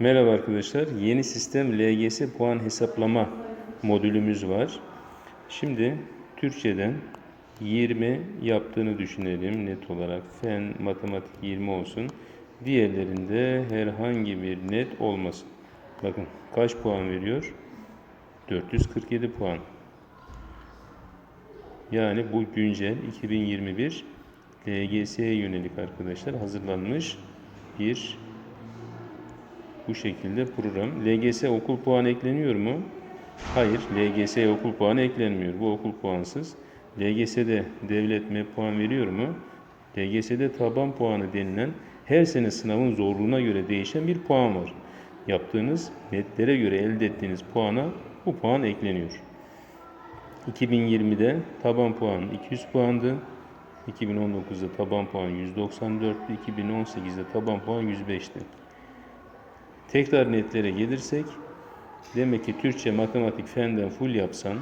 Merhaba arkadaşlar. Yeni sistem LGS puan hesaplama modülümüz var. Şimdi Türkçeden 20 yaptığını düşünelim net olarak. Fen, matematik 20 olsun. Diğerlerinde herhangi bir net olmasın. Bakın kaç puan veriyor? 447 puan. Yani bu güncel 2021 LGS'ye yönelik arkadaşlar hazırlanmış bir bu şekilde program. LGS okul puanı ekleniyor mu? Hayır. LGS okul puanı eklenmiyor. Bu okul puansız. LGS'de devlet MEP puan veriyor mu? LGS'de taban puanı denilen her sene sınavın zorluğuna göre değişen bir puan var. Yaptığınız netlere göre elde ettiğiniz puana bu puan ekleniyor. 2020'de taban puan 200 puandı. 2019'da taban puan 194'tü. 2018'de taban puan 105'ti. Tekrar netlere gelirsek demek ki Türkçe, matematik, fenden full yapsan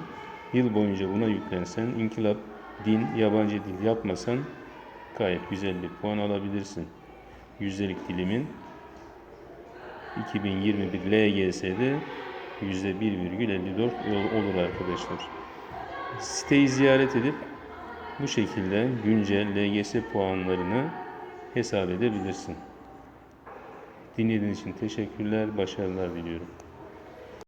yıl boyunca buna yüklensen inkılap, din, yabancı dil yapmasan gayet güzel bir puan alabilirsin. Yüzdelik dilimin 2021 LGS'de %1,54 ol- olur arkadaşlar. Siteyi ziyaret edip bu şekilde güncel LGS puanlarını hesap edebilirsin. Dinlediğiniz için teşekkürler, başarılar diliyorum.